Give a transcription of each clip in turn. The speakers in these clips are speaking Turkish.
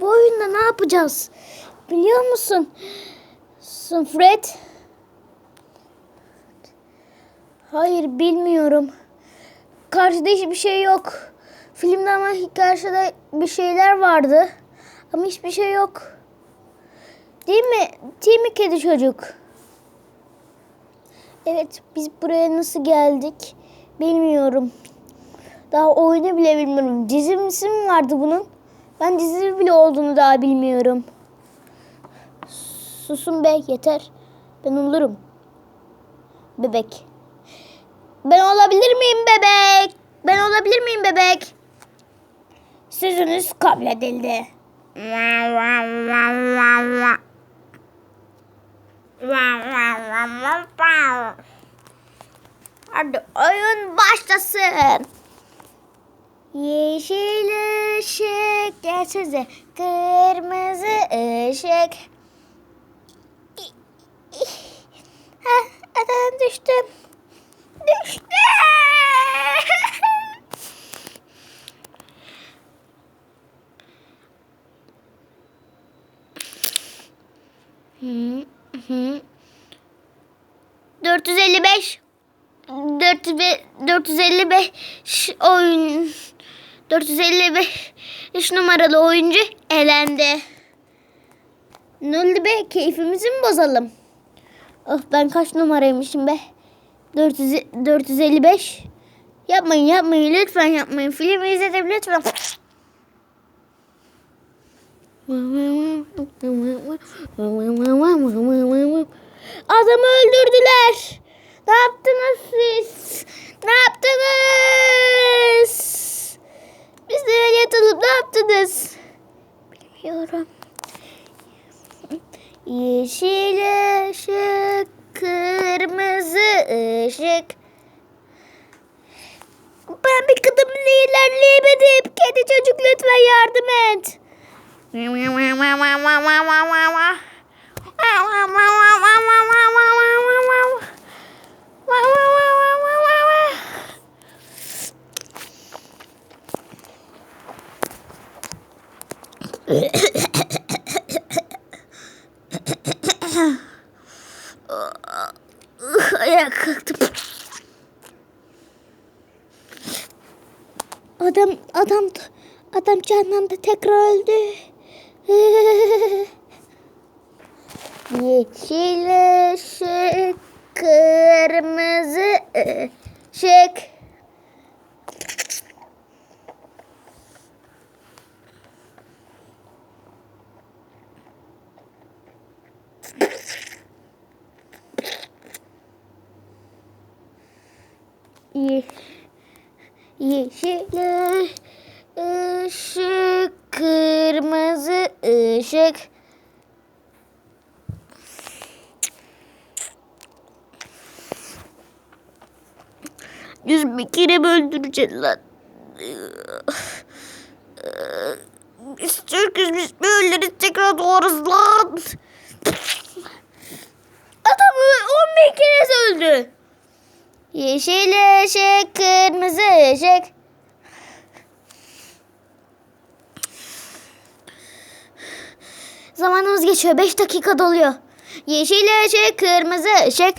Bu oyunda ne yapacağız? Biliyor musun? Sun Fred? Hayır bilmiyorum. Karşıda hiçbir şey yok. Filmde ama karşıda bir şeyler vardı. Ama hiçbir şey yok. Değil mi? Değil mi kedi çocuk? Evet biz buraya nasıl geldik bilmiyorum. Daha oyunu bile bilmiyorum. Dizisi mi vardı bunun? Ben dizi bile olduğunu daha bilmiyorum. Susun be yeter. Ben olurum. Bebek. Ben olabilir miyim bebek? Ben olabilir miyim bebek? Sözünüz kabul edildi. Hadi oyun başlasın. Yeşil ışık geçici, kırmızı ışık. Ha, adam düştüm. Düştüm. Hı, hı. 455 400 ve- 455 oyun 455 numaralı oyuncu elendi. Ne oldu be? Keyfimizi mi bozalım? Of ben kaç numaraymışım be? 400, 455. Yapmayın yapmayın lütfen yapmayın. Film izledim lütfen. Adamı öldürdüler. Ne yaptınız siz? Ne yaptınız? Biz nereye yatalım? Ne yaptınız? Bilmiyorum. Yeşil ışık, kırmızı ışık. Ben bir kadınla ilerleyemedim. Kedi çocuk lütfen yardım et. Ayağa kalktım. Adam adam adam canlandı tekrar öldü. Yeşil ışık, kırmızı ışık. Ye Yeşil ışık, kırmızı ışık. Yüz bir kere mi öldüreceksin lan? Biz Türk'üz biz böyleleri tekrar doğarız lan. On bin kere öldü. Yeşil ışık, kırmızı ışık. Zamanımız geçiyor. Beş dakika doluyor. Yeşil ışık, kırmızı ışık.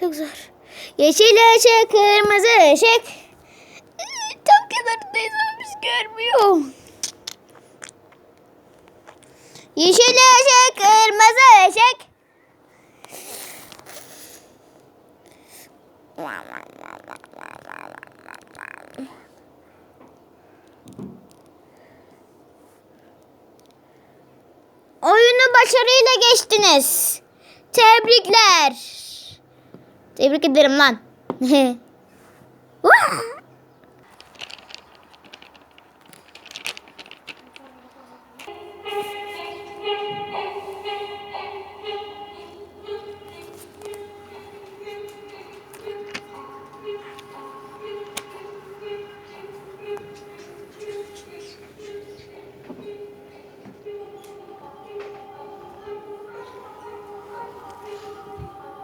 Çok zor. Yeşil ışık, kırmızı ışık. Tam kenarındayız ama biz görmüyor. Yeşil ışık, kırmızı ışık. Oyunu başarıyla geçtiniz. Tebrikler. Tebrik ederim lan.